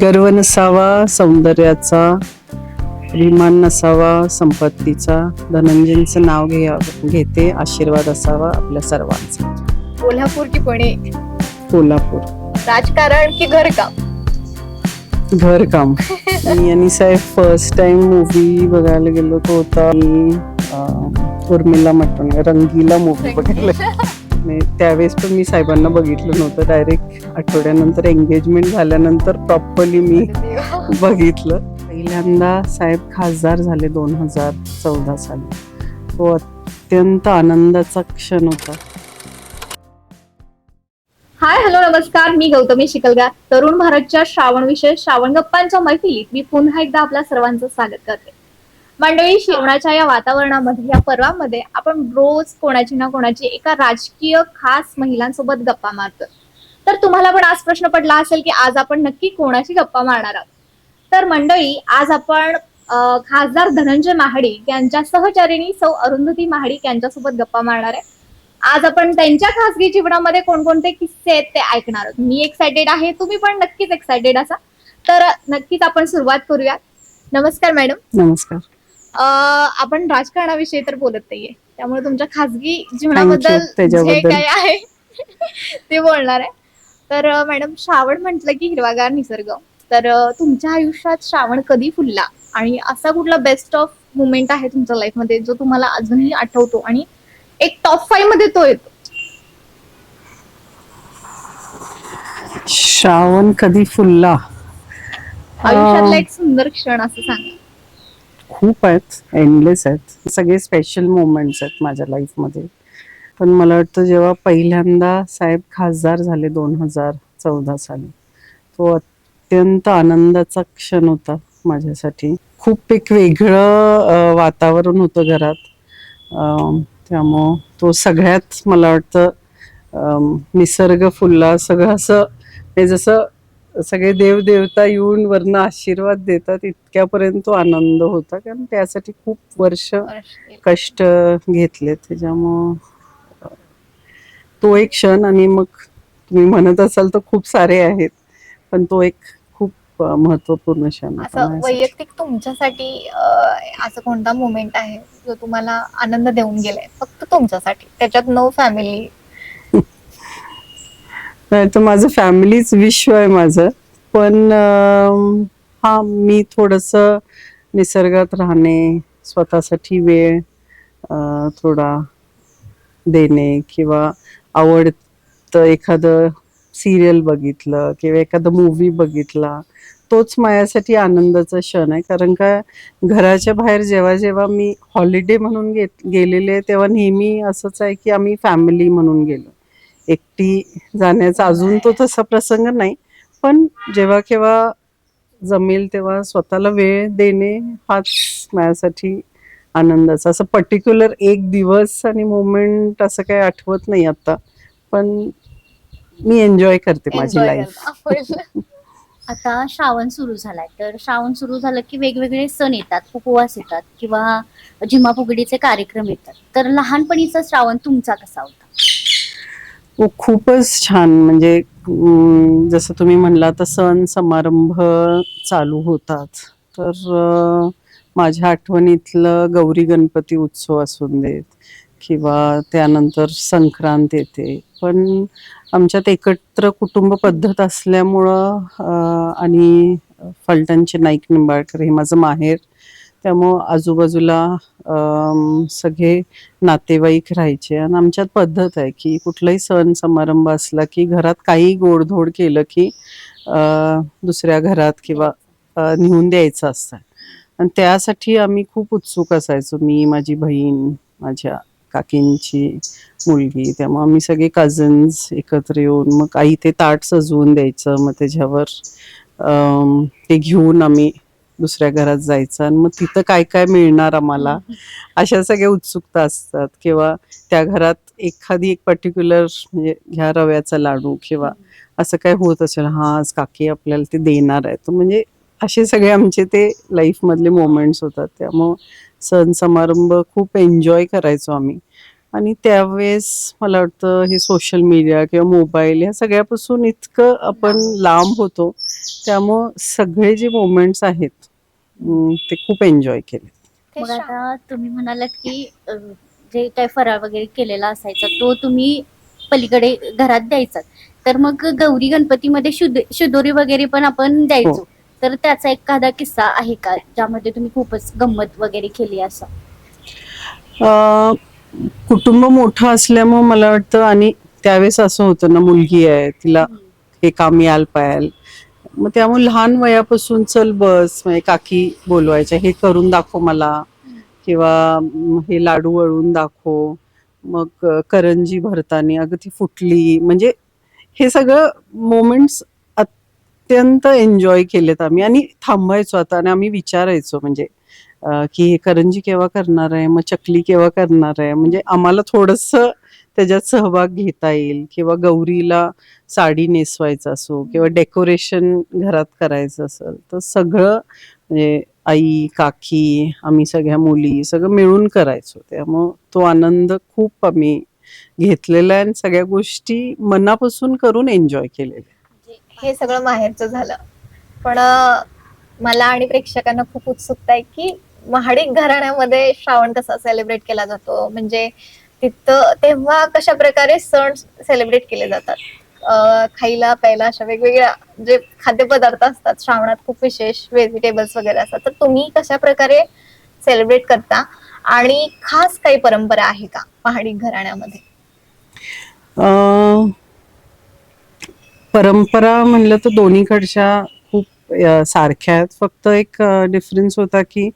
गर्व नसावा सौंदर्याचा अभिमान नसावा संपत्तीचा धनंजयचं नाव घ्या घेते आशीर्वाद असावा आपल्या सर्वांचा. कोल्हापूर की पुणे? कोल्हापूर. राजकारण की घरकाम घरकाम मी आणि साहेब फर्स्ट टाइम मूवी बघायला गेलो तो होता मी, अं, उर्मिला मटण रंगीला मूवी बघायला मी त्यावेळेस पण मी साहेबांना बघितलं नव्हतं. डायरेक्ट आठवड्यानंतर एंगेजमेंट झाल्यानंतर प्रॉपरली मी बघितलं. पहिल्यांदा साहेब खासदार झाले दोन हजार चौदा साली. तो अत्यंत आनंदाचा क्षण होता. हाय हॅलो नमस्कार. मी गौतमी शिकलगा. तरुण भारतच्या श्रावण विशेष श्रावण गप्पांच्या मैफिलीत मी पुन्हा एकदा आपल्या सर्वांचं स्वागत करते. मंडळी श्रावणाच्या या वातावरणामध्ये या पर्वामध्ये आपण रोज कोणाची ना कोणाची एका राजकीय खास महिलांसोबत गप्पा मारतो तर तुम्हाला पण आज प्रश्न पडला असेल की आज आपण नक्की कोणाची गप्पा मारणार आहोत? तर मंडळी आज आपण खासदार धनंजय महाडिक यांच्या सहचारिणी सौ अरुंधती महाडिक यांच्यासोबत गप्पा मारणार आहे. आज आपण त्यांच्या खासगी जीवनामध्ये कोणकोणते किस्से आहेत ते ऐकणार आहोत. मी एक्सायटेड आहे तुम्ही पण नक्कीच एक्सायटेड असा तर नक्कीच आपण सुरुवात करूयात. नमस्कार मॅडम. नमस्कर. आपण राजकारणाविषयी तर बोलत नाहीये. त्यामुळे तुमच्या खासगी जीवनाबद्दल जे. काय आहे ते बोलणार आहे. तर मॅडम श्रावण म्हटलं की हिरवागार निसर्ग. तर तुमच्या आयुष्यात श्रावण कधी फुलला? आणि असा कुठला बेस्ट ऑफ मुमेंट आहे तुमच्या लाईफमध्ये जो तुम्हाला अजूनही आठवतो? आणि एक टॉप फाईव्हमध्ये तो येतो. श्रावण कधी फुलला? आयुष्यातला एक सुंदर क्षण असं सांगा. खूप आहेत एनलेस आहेत. सगळे स्पेशल मोमेंट्स आहेत माझ्या लाईफमध्ये पण मला वाटतं जेव्हा पहिल्यांदा साहेब खासदार झाले दोन हजार चौदा साली तो अत्यंत आनंदाचा क्षण होता माझ्यासाठी. खूप एक वेगळं वातावरण होतं घरात. त्यामुळं तो सगळ्यात मला वाटतं निसर्ग फुलला सगळं असं हे जसं सगळे देव देवता येऊन वरनं आशीर्वाद देतात इतक्यापर्यंत तो आनंद होता. कारण त्यासाठी खूप वर्ष कष्ट घेतले त्याच्यामुळं तो एक क्षण आणि मग तुम्ही म्हणत असाल तर खूप सारे आहेत पण तो एक खूप महत्त्वपूर्ण क्षण असं. वैयक्तिक तुमच्यासाठी असं कोणता मुमेंट आहे जो तुम्हाला आनंद देऊन गेलाय? फक्त तुमच्यासाठी. त्याच्यात नो फॅमिली तर माझं फॅमिलीच विश्व आहे माझं. पण हा मी थोडस निसर्गात राहणे स्वतःसाठी वेळ थोडा देणे किंवा आवडतं एखादं सिरियल बघितलं किंवा एखादं मूवी बघितला तोच माझ्यासाठी आनंदाचा क्षण आहे. कारण का घराच्या बाहेर जेव्हा जेव्हा मी हॉलिडे म्हणून घेत गेलेले तेव्हा नेहमी असंच आहे की आम्ही फॅमिली म्हणून गेलो. एकटी जाण्याचा अजून तो तसा प्रसंग नाही. पण जेव्हा केव्हा जमेल तेव्हा स्वतःला वेळ देणे हाच माझ्यासाठी आनंदाचा. असं पर्टिक्युलर एक दिवस आणि मोमेंट असं काही आठवत नाही आता. पण मी एन्जॉय करते माझी लाईफ आता श्रावण सुरू झालाय. तर श्रावण सुरू झालं की वेगवेगळे सण येतात उपवास येतात किंवा झिमा फुगडीचे कार्यक्रम येतात. तर लहानपणीचा श्रावण तुमचा कसा होता? खूपच छान म्हणजे जसं तुम्ही म्हणला तर सण समारंभ चालू होतात. तर माझ्या आठवणीतलं गौरी गणपती उत्सव असून देत किंवा त्यानंतर संक्रांत येते. पण आमच्यात एकत्र कुटुंब पद्धत असल्यामुळं आणि फलटणचे नाईक निंबाळकर हे माझं माहेर त्यामुळं आजूबाजूला सगळे नातेवाईक राहायचे. आणि आमच्यात पद्धत आहे की कुठलाही सण समारंभ असला की घरात काही गोडधोड केलं की दुसऱ्या घरात किंवा नेऊन द्यायचं असतं. आणि त्यासाठी आम्ही खूप उत्सुक असायचो. मी माझी बहीण माझ्या काकींची मुलगी त्यामुळे आम्ही सगळे कझन्स एकत्र येऊन मग आई ते ताट सजवून द्यायचं. मग त्याच्यावर ते घेऊन आम्ही दुसऱ्या घरात जायचं आणि मग तिथं काय काय मिळणार आम्हाला? अशा सगळ्या उत्सुकता असतात. किंवा त्या घरात एखादी एक पर्टिक्युलर म्हणजे ह्या रव्याचा लाडू किंवा असं काय होत असेल हा आज काकी आपल्याला ते देणार आहे तर म्हणजे असे सगळे आमचे ते लाईफमधले मोमेंट्स होतात. त्यामुळं सण समारंभ खूप एन्जॉय करायचो आम्ही. आणि त्यावेळेस मला वाटतं हे सोशल मीडिया किंवा मोबाईल ह्या सगळ्यापासून इतकं आपण लांब होतो. त्यामुळं सगळे जे मोमेंट्स आहेत अं, ते खूप एन्जॉय केले. मग आता तुम्ही म्हणालात की अ, जे काही फराळ वगैरे केलेला असायचा तो तुम्ही पलीकडे घरात द्यायचा. तर मग गौरी गणपतीमध्ये शुद शुदोरी वगैरे पण आपण द्यायचो. हो. तर त्याचा एखादा किस्सा आहे का ज्यामध्ये तुम्ही खूपच गंमत वगैरे केली असं? अं, कुटुंब मोठं असल्यामुळं मला वाटतं आणि त्यावेळेस असं होतं ना मुलगी आहे तिला हे काम याल पायाल मग त्यामुळे लहान वयापासून चल बस म्हणजे काकी बोलवायच्या हे करून दाखव मला. किंवा हे लाडू वळून दाखव. मग करंजी भरताना अगं ती फुटली. म्हणजे हे सगळं मोमेंट्स अत्यंत एन्जॉय केलेत आम्ही. आणि थांबायचो आता आणि आम्ही विचारायचो म्हणजे की हे करंजी केव्हा करणार आहे? मग चकली केव्हा करणार आहे? म्हणजे आम्हाला थोडंसं त्याच्यात सहभाग घेता येईल किंवा गौरीला साडी नेसवायचं असो किंवा डेकोरेशन घरात करायचं असेल तर सगळं म्हणजे आई काकी आम्ही सगळ्या मुली सगळं मिळून करायचो. त्यामुळं तो आनंद खूप आम्ही घेतलेला आहे आणि सगळ्या गोष्टी मनापासून करून एन्जॉय केलेल्या हे सगळं माहेरचं झालं. पण अं, मला आणि प्रेक्षकांना खूप उत्सुकता आहे की महाडिक घराण्यामध्ये श्रावण कसा सेलिब्रेट केला जातो? म्हणजे तिथं तेव्हा कशा प्रकारे सण सेलिब्रेट केले जातात? खायला प्यायला अशा वेगवेगळ्या जे खाद्यपदार्थ असतात श्रावणात खूप विशेष व्हेजिटेबल्स वगैरे असतात. तर तुम्ही कशा प्रकारे सेलिब्रेट करता? आणि खास काही परंपरा आहे का पहाडी घराण्यामध्ये? परंपरा म्हणलं तर दोन्हीकडच्या सारख्या आहेत. फक्त एक डिफरन्स होता की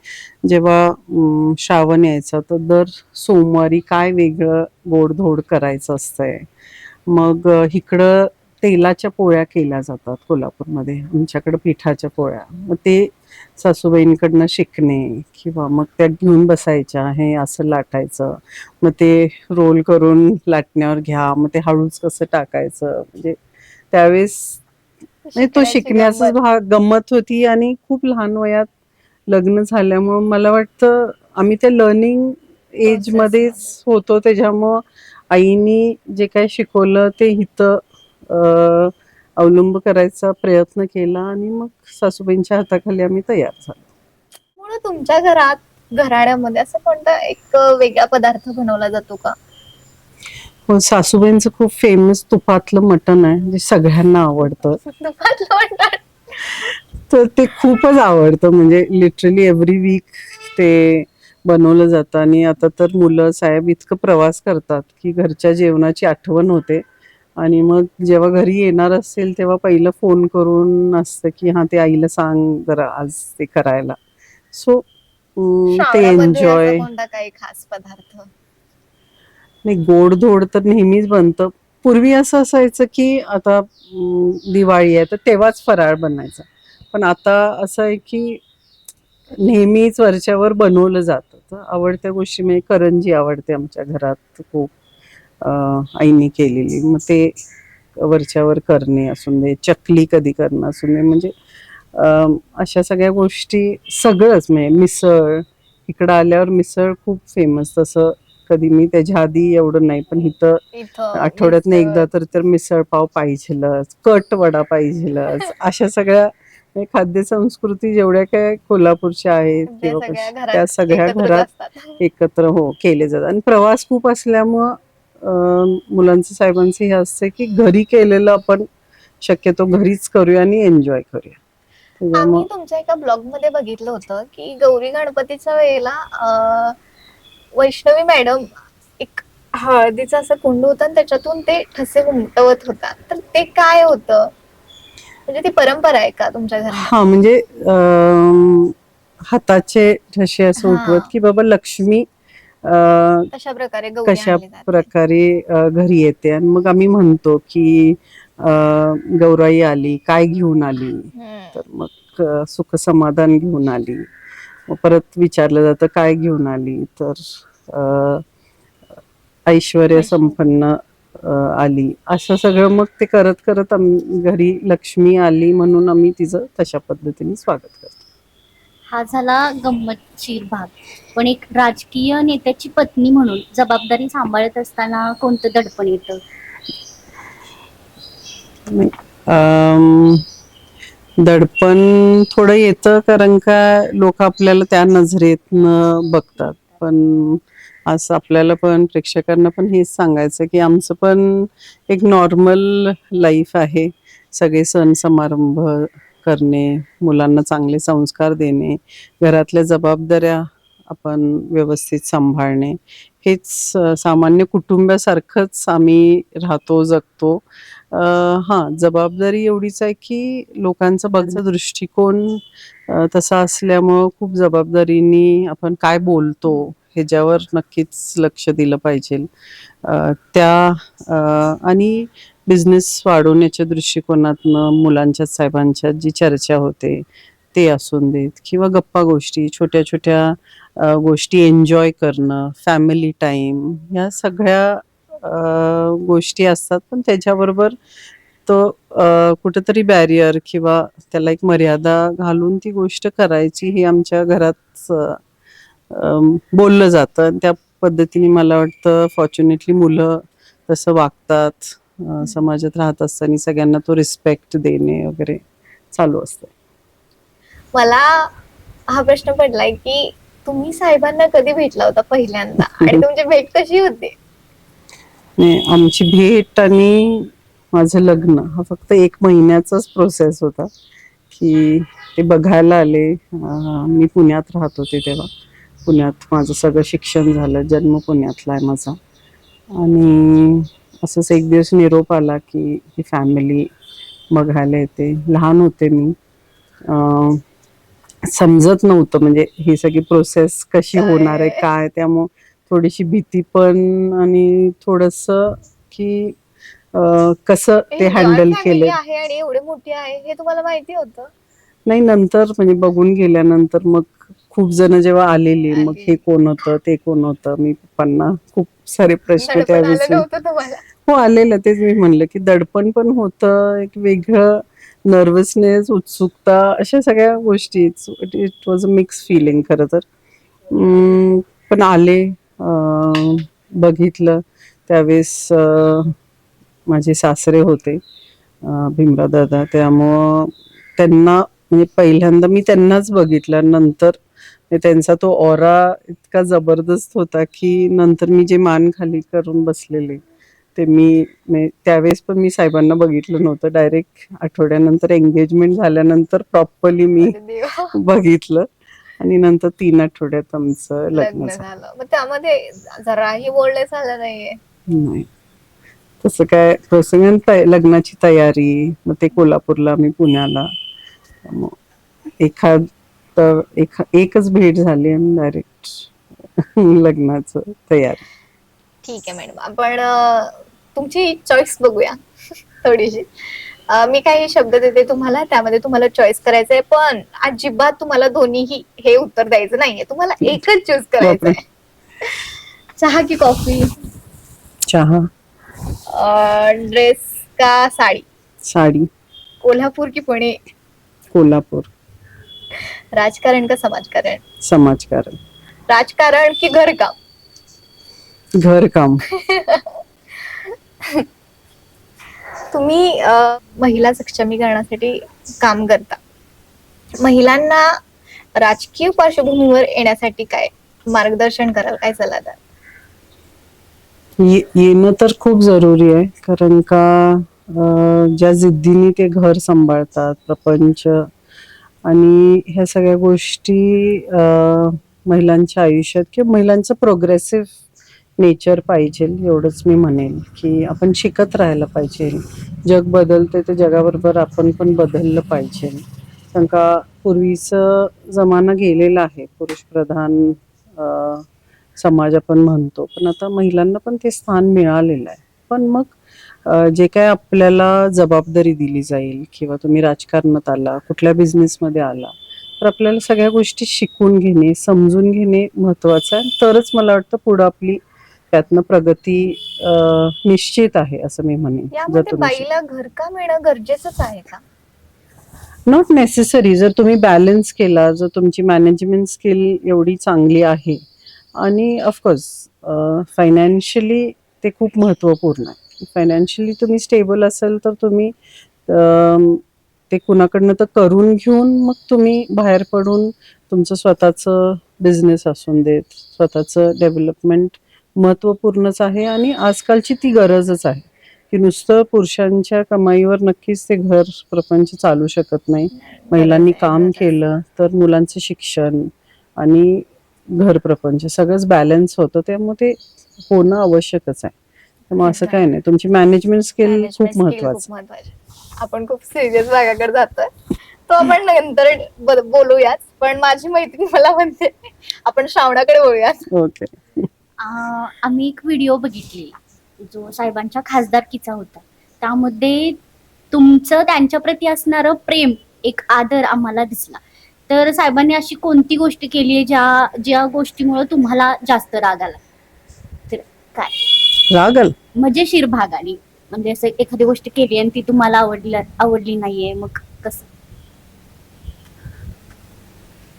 जेव्हा श्रावण यायचं तर दर सोमवारी काय वेगळं गोडधोड करायचं असतंय. मग इकडं तेलाच्या पोळ्या केल्या जातात कोल्हापूरमध्ये आमच्याकडं पिठाच्या पोळ्या. मग ते सासूबाईंकडनं शिकणे किंवा मग त्या घेऊन बसायच्या हे असं लाटायचं. मग ते रोल करून लाटण्यावर घ्या मग ते हळूच कसं टाकायचं. म्हणजे त्यावेळेस नाही तो शिकण्याची. भाग गंमत होती आणि खूप लहान वयात लग्न झाल्यामुळं मला वाटतं आम्ही त्या लर्निंग एज मध्येच होतो. त्याच्यामुळं आईनी जे काही शिकवलं ते हिथं अं, अवलंब करायचा प्रयत्न केला आणि मग सासूबाईंच्या हाताखाली आम्ही तयार झालो. तुमच्या घरात घराण्यामध्ये असं कोणता एक वेगळा पदार्थ बनवला जातो का? हो सासूबाईंचं खूप फेमस तुपातलं मटण आहे जे सगळ्यांना आवडतं. तर ते खूपच आवडतं म्हणजे लिटरली एव्हरी वीक ते बनवलं जातं. आणि आता तर मुलं साहेब इतकं प्रवास करतात की घरच्या जेवणाची आठवण होते. आणि मग जेव्हा घरी येणार असेल तेव्हा पहिलं फोन करून असतं की हा ते आईला सांग जरा आज ते करायला. सो ते एन्जॉय काही खास पदार्थ? नाही गोडधोड तर नेहमीच बनतं. पूर्वी असं असायचं की आता दिवाळी आहे तर तेव्हाच फराळ बनायचा. पण आता असं आहे की नेहमीच वरच्यावर बनवलं जातं. तर आवडत्या गोष्टी म्हणजे करंजी आवडते आमच्या घरात खूप आईने केलेली. मग ते वरच्यावर करणे असून दे चकली कधी करणं असून दे म्हणजे अशा सगळ्या गोष्टी सगळंच म्हणजे मिसळ इकडं आल्यावर मिसळ खूप फेमस तसं कधी मी त्याच्या आधी एवढं नाही पण इथं आठवड्यातनं मिसळ, एकदा तर तर मिसळ पाव पाहिजेलच कट वडा पाहिजेलच अशा सगळ्या खाद्य संस्कृती जेवढ्या काय कोल्हापूरच्या आहेत किंवा त्या सगळ्या घरात. एकत्र हो केले जातात. आणि प्रवास खूप असल्यामुळं मुलांचं साहेबांचं हे असते की घरी केलेलं आपण शक्यतो घरीच करूया आणि एन्जॉय करूया. तुमच्या एका ब्लॉगमध्ये बघितलं होतं की गौरी गणपतीच्या वेळेला वैष्णवी मॅडम एक हळदीचं असं कुंड होतं आणि त्याच्यातून ते ठसे उमटवत होता तर ते काय होतं? म्हणजे ती परंपरा आहे का तुमच्या घरात? हा म्हणजे अं, हाताचे ठसे असं हा. उठवत की बाबा लक्ष्मी अं, कशा प्रकारे गौरी कशा आणली जाते? प्रकारे अ, घरी येते. आणि मग आम्ही म्हणतो की अ, गौराई आली काय घेऊन आली? हम्म. तर मग अ, सुख समाधान घेऊन आली. मग परत विचारलं जातं काय घेऊन आली? तर अ, ऐश्वर्य संपन्न आली. असं सगळं मग ते करत करत आम- घरी लक्ष्मी आली म्हणून आम्ही तिचं तशा पद्धतीने स्वागत करतो. हा झाला गंमतशीर भाग. पण एक राजकीय नेत्याची पत्नी म्हणून जबाबदारी सांभाळत असताना कोणतं दडपण येतं? दडपण थोडं येतं कारण का लोक आपल्याला त्या नजरेतनं बघतात. पण असं आपल्याला पण प्रेक्षकांना पण हेच सांगायचं की आमचं पण एक नॉर्मल लाईफ आहे. सगळे सण समारंभ करणे मुलांना चांगले संस्कार देणे घरातल्या जबाबदाऱ्या आपण व्यवस्थित सांभाळणे. हेच सामान्य कुटुंबासारखंच आम्ही राहतो जगतो. हां हा जबाबदारी एवढीच आहे की लोकांचा बघचा दृष्टिकोन तसा असल्यामुळं खूप जबाबदारीनी आपण काय बोलतो ह्याच्यावर नक्कीच लक्ष दिलं पाहिजे. त्या आणि बिझनेस वाढवण्याच्या दृष्टिकोनातनं मुलांच्या साहेबांच्या जी चर्चा होते ते असून देत किंवा गप्पा गोष्टी छोट्या छोट्या गोष्टी एन्जॉय करणं फॅमिली टाईम ह्या सगळ्या गोष्टी असतात. पण त्याच्याबरोबर तो कुठंतरी कुठेतरी बॅरियर किंवा त्याला एक मर्यादा घालून ती गोष्ट करायची ही आमच्या घरात बोललं जातं. आणि त्या पद्धतीने मला वाटतं फॉर्च्युनेटली मुलं तसं वागतात समाजात राहत असताना सगळ्यांना तो रिस्पेक्ट देणे वगैरे चालू असतं. मला हा प्रश्न पडलाय की तुम्ही साहेबांना कधी भेटला होता पहिल्यांदा? आणि तुमची भेट कशी होती? नाही आमची भेट आणि माझं लग्न हा फक्त एक महिन्याचाच प्रोसेस होता की ते बघायला आले. मी पुण्यात राहत होते तेव्हा. पुण्यात. माझं सगळं शिक्षण झालं जन्म पुण्यातला आहे माझा. आणि असंच एक दिवस निरोप आला की ही फॅमिली बघायला येते लहान होते मी. समजत नव्हतं म्हणजे ही सगळी प्रोसेस कशी? होणार आहे काय त्यामुळं थोडीशी भीती पण आणि थोडस की अं, कसं ते हँडल केलं आहे आणि एवढे मोठी आहे हे तुम्हाला माहिती होतं? नाही नंतर म्हणजे बघून गेल्यानंतर मग खूप जण जेव्हा आलेली मग. हे कोण होतं ते कोण होतं? मी पप्पांना खूप सारे प्रश्न तुम्हाला? हो आलेलं. तेच मी म्हणलं की दडपण पण होतं एक वेगळं नर्वसनेस उत्सुकता अशा सगळ्या गोष्टी. It was a mix feeling खरं तर. पण आले बघितलं. त्यावेळेस माझे सासरे होते भीमराव दादा. त्यामुळं त्यांना म्हणजे पहिल्यांदा मी त्यांनाच बघितलं. नंतर त्यांचा तो ऑरा इतका जबरदस्त होता की नंतर मी जे मान खाली करून बसलेले ते मी त्यावेळेस पण मी साहेबांना बघितलं नव्हतं. डायरेक्ट आठवड्यानंतर एंगेजमेंट झाल्यानंतर प्रॉपरली मी. बघितलं. आणि नंतर तीन आठवड्यात आमचं लग्न झालं. मग त्यामध्ये जराही बोलणे झालं नाहीये. नाही. तसं काय प्रसंग लग्नाची तयारी मग ते कोल्हापूरला मी पुण्याला. एखाद तर एखा एकच भेट झाली आणि डायरेक्ट लग्नाचं तयारी. ठीक आहे मॅडम. आपण तुमची चॉईस बघूया थोडीशी. मी काही शब्द देते तुम्हाला त्यामध्ये तुम्हाला चॉईस करायचं आहे पण अजिबात तुम्हाला दोन्हीही हे उत्तर द्यायचं नाहीये. तुम्हाला एकच चूज करायचं आहे चहा की कॉफी चहा. ड्रेस का साडी? साडी. कोल्हापूर की पुणे? कोल्हापूर. राजकारण का समाजकारण? समाजकारण. राजकारण की घरकाम. घरकाम. तुम्ही अ, महिला सक्षमीकरणासाठी काम करता. महिलांना राजकीय पार्श्वभूमीवर येण्यासाठी काय मार्गदर्शन कराल काय सल्ला द्याल ये- येणं तर खूप जरुरी आहे कारण का अं, ज्या जिद्दीने ते घर सांभाळतात प्रपंच आणि ह्या सगळ्या गोष्टी महिलांच्या आयुष्यात किंवा महिलांचं प्रोग्रेसिव्ह नेचर पाहिजे एवढंच मी म्हणेन की आपण शिकत राहायला पाहिजे. जग बदलते तर जगाबरोबर आपण पण बदललं पाहिजे. कारण का पूर्वीचं जमाना गेलेला आहे पुरुषप्रधान समाज आपण म्हणतो. पण आता महिलांना पण ते स्थान मिळालेलं आहे. पण मग जे काय आपल्याला जबाबदारी दिली जाईल किंवा तुम्ही राजकारणात आला कुठल्या बिझनेसमध्ये आला तर आपल्याला सगळ्या गोष्टी शिकून घेणे समजून घेणे महत्वाचं आहे. तरच मला वाटतं पुढं आपली त्यातनं प्रगती निश्चित आहे असं मी म्हणेन. जर तुम्ही बाईला घरकाम येणं गरजेचंच आहे का? नॉट नेसेसरी जर तुम्ही बॅलन्स केला जर तुमची मॅनेजमेंट स्किल एवढी चांगली आहे. आणि ऑफकोर्स फायनान्शियली ते खूप महत्त्वपूर्ण आहे. फायनान्शियली तुम्ही स्टेबल असेल तर तुम्ही ते कुणाकडनं तर करून घेऊन मग तुम्ही बाहेर पडून तुमचं स्वतःचं बिझनेस असून देत. स्वतःचं डेव्हलपमेंट महत्त्वपूर्णच आहे आणि आजकालची ती गरजच आहे. की नुसतं पुरुषांच्या कमाईवर नक्कीच ते घर प्रपंच चालू शकत नाही. महिलांनी काम केलं तर मुलांचं शिक्षण आणि घर प्रपंच सगळंच बॅलन्स होतं. त्यामुळे ते होणं आवश्यकच आहे. त्यामुळे असं काही नाही. तुमची मॅनेजमेंट स्किल खूप महत्वाचं. महत्त्वाचे. आपण खूप सिरियस भागाकडे जातोय. तो आपण नंतर ब- बोलूयाच पण माझी मैत्रीण मला म्हणते आपण श्रावणाकडे बोलूयात ओके. अं, आम्ही एक व्हिडिओ बघितली जो साहेबांच्या खासदारकीचा होता. त्यामध्ये तुमचं त्यांच्या प्रती असणारं प्रेम एक आदर आम्हाला दिसला. तर साहेबांनी अशी कोणती गोष्ट केली आहे ज्या ज्या गोष्टीमुळे तुम्हाला जास्त राग आला? तर काय? लागल मजेशीर भाग आणि. म्हणजे असं एखादी गोष्ट केली आणि ती तुम्हाला आवडली आवडली नाहीये मग कसं?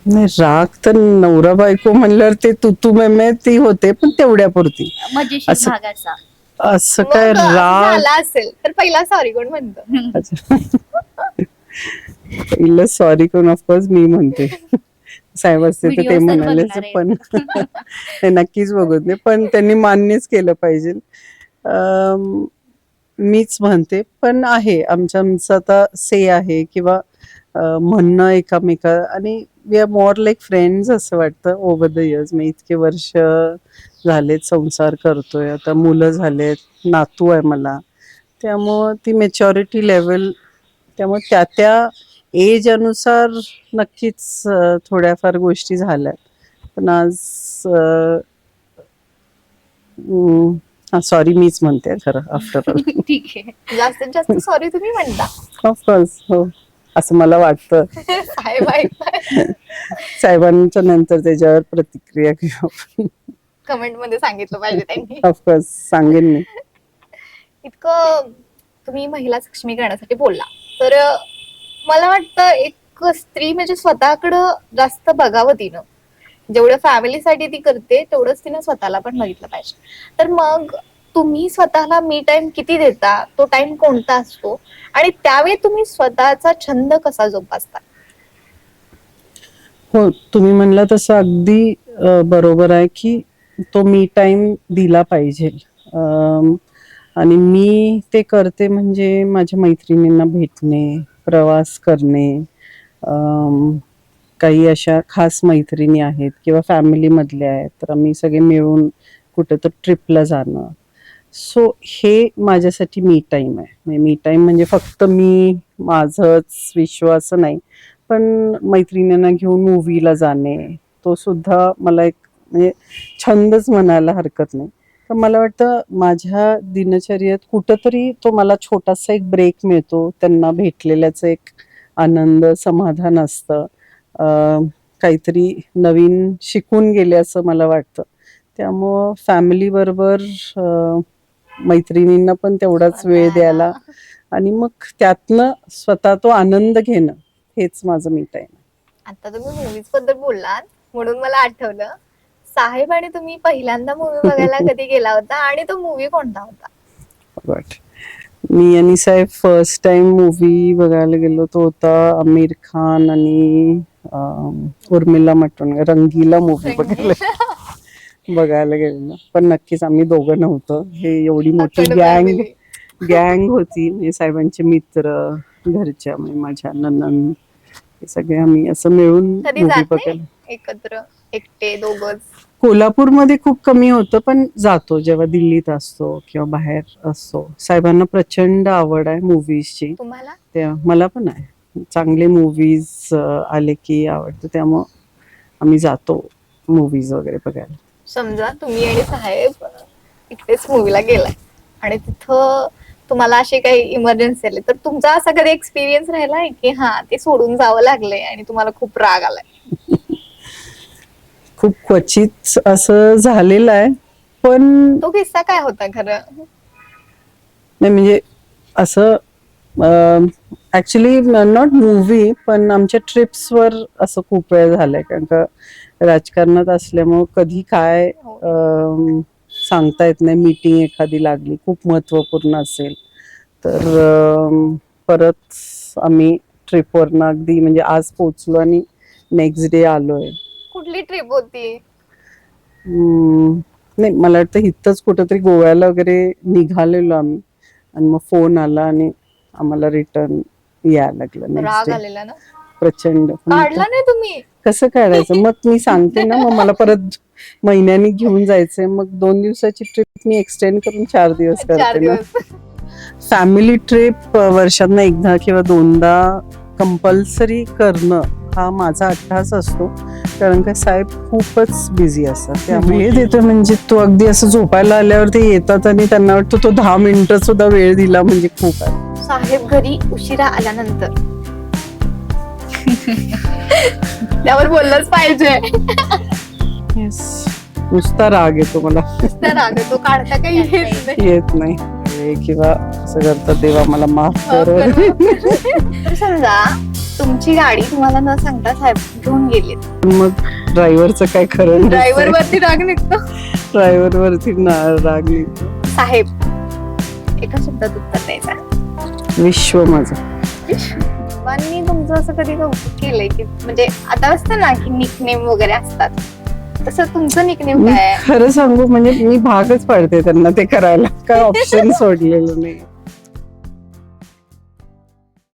नाही राग तर नवरा बायको म्हणल्यावर ते तू तू मे मे ती होते पण तेवढ्या पुरती. मजेशीर असं- भागाचा असं. काय मग असं राग झाला असेल तर पहिला सॉरी कोण म्हणतं? पहिलं सॉरी कोण ऑफकोर्स मी म्हणते. साहेब असते तर ते Video सर म्हणाले बघणार आहेत. पण ते नक्कीच बघत नाही. पण त्यांनी मान्यच केलं पाहिजे. अम, मीच म्हणते पण आहे. आमचं आमचं आता से आहे किंवा अं, म्हणणं एकामेका आणि we are more like friends असं वाटतं ओव्हर द इयर्स मी इतके वर्ष झालेत संसार करतोय. आता मुलं झालेत नातू आहे मला. त्यामुळं ती मेच्युरिटी लेवल त्यामुळे त्या त्या एज अनुसार नक्कीच थोड्याफार गोष्टी झाल्या पण आज सॉरी मीच म्हणते खरं आफ्टर ऑल ठीक आहे. जास्तीत जास्त सॉरी तुम्ही म्हणता. ऑफकोर्स हो. असं मला वाटतं. साहेब ऐकताय साहेबांच्या नंतर त्याच्यावर प्रतिक्रिया घेऊ. कमेंटमध्ये सांगितलं पाहिजे त्यांनी. ऑफकोर्स सांगेन मी. इतकं तुम्ही महिला सक्षमीकरणासाठी बोलला. तर मला वाटतं एक स्त्री म्हणजे स्वतःकडं जास्त बघावं तिनं. जेवढं फॅमिलीसाठी ती करते तेवढंच तिनं स्वतःला पण बघितलं पाहिजे. तर मग तुम्ही स्वतःला मी टाइम किती देता? तो टाइम कोणता असतो? आणि त्यावेळी तुम्ही स्वतःचा छंद कसा जोपासता? हो तुम्ही म्हणला तसं अगदी बरोबर आहे की तो मी टाइम दिला पाहिजे. आणि मी ते करते म्हणजे माझ्या मैत्रिणींना भेटणे प्रवास करणे काही अशा खास मैत्रिणी आहेत किंवा फॅमिलीमधल्या आहेत तर आम्ही सगळे मिळून कुठं तर ट्रिपला जाणं. सो हे माझ्यासाठी मी टाईम आहे. म्हणजे मी टाईम म्हणजे फक्त मी माझंच विश्वास नाही पण मैत्रिणींना घेऊन मूवीला जाणे तो सुद्धा मला एक म्हणजे छंदच म्हणायला हरकत नाही. तर मला वाटतं माझ्या दिनचर्येत कुठंतरी तो मला छोटासा एक ब्रेक मिळतो. त्यांना भेटलेल्याचं एक आनंद समाधान असतं. काहीतरी नवीन शिकून गेले असं मला वाटतं. त्यामुळं फॅमिली बरोबर मैत्रिणींना पण तेवढाच वेळ द्यायला आणि मग त्यातनं स्वतः तो आनंद घेणं हेच माझं मी टाइम आता तुम्ही मुव्हीजबद्दल बोललात म्हणून मला आठवलं. साहेब आणि तुम्ही पहिल्यांदा मूवी बघायला कधी गेला होता? आणि तो मूवी कोणता होता? बट मी आणि साहेब फर्स्ट टाइम मूवी बघायला गेलो तो होता आमिर खान आणि उर्मिला मटोनकर रंगीला मूवी बघायला बघायला गेलेलो. पण नक्कीच आम्ही दोघं नव्हतो. हे एवढी मोठी गँग. गँग होती. म्हणजे साहेबांचे मित्र घरच्या म्हणजे माझ्या ननन हे सगळे आम्ही असं मिळून मूवी बघायला. एकत्र एकटे दोघच? कोल्हापूरमध्ये खूप कमी होतं पण जातो जेव्हा दिल्लीत असतो किंवा बाहेर असतो. साहेबांना प्रचंड आवड आहे मूवीजची तुम्हाला? त्या मला पण आहे. चांगले मूवीज आले की आवडतं. त्यामुळं आम्ही जातो मूवीज वगैरे बघायला. समजा तुम्ही आणि साहेब इकडेच मूवीला गेलाय. आणि तिथं तुम्हाला अशी काही इमर्जन्सी आली. तर तुमचा असा कधी एक्सपिरियन्स राहिला आहे की हा ते सोडून जावं लागलंय आणि तुम्हाला खूप राग आलाय? खूप क्वचित असं झालेलं आहे पण तो किस्सा काय होता खरं? नाही म्हणजे असं ऍक्च्युली नॉट मूवी पण आमच्या ट्रिप्सवर असं खूप वेळ झालंय कारण का राजकारणात असल्यामुळं कधी काय अम, सांगता येत नाही मीटिंग एखादी लागली खूप महत्त्वपूर्ण असेल. तर परत आम्ही ट्रिपवरनं अगदी म्हणजे आज पोचलो आणि नेक्स्ट डे आलोय. कुठली ट्रिप होती? हम्म, नाही मला वाटतं इथंच कुठंतरी गोव्याला वगैरे निघालेलो आम्ही. आणि मग फोन आला आणि आम्हाला रिटर्न यायला लागलं राग डे आलेला ना? प्रचंड. काढला नाही तुम्ही? कसं काढायचं? मग मी सांगते ना मग मला परत महिन्यानी घेऊन जायचंय. मग दोन दिवसाची ट्रिप मी एक्सटेंड करून चार दिवस चार करते ना. दिवस. फॅमिली ट्रिप वर्षातनं एकदा किंवा दोनदा कंपल्सरी करणं हा माझा अट्टास असतो. कारण का साहेब खूपच बिझी असतात. त्यामुळे वेळ देतो म्हणजे तो अगदी असं झोपायला आल्यावर ते येतात आणि त्यांना वाटतं तो दहा मिनिटं सुद्धा वेळ दिला म्हणजे खूप आहे. साहेब घरी उशिरा आल्यानंतर. त्यावर बोललंच पाहिजे. नुसता राग येतो मला. नुसता राग तो काढता काही येत नाही. हे किंवा असं करतात देवा मला माफ कर. तर समजा तुमची गाडी तुम्हाला न सांगता साहेब घेऊन गेली. मग ड्रायव्हरचं काय खरं ड्रायव्हर वरती राग निघतो. ड्रायव्हर वरती ना राग निघतो. साहेब एका शब्दात उत्तर द्यायचं विश्व माझं. मी तुमचं असं कधी कौतुक केलंय की म्हणजे आता असतं ना की निकनेम वगैरे असतात. तसं तुमचं निकनेम मी काय आहे? खरं सांगू म्हणजे मी भागच पाडते त्यांना ते करायला काय ऑप्शन सोडलेलं नाही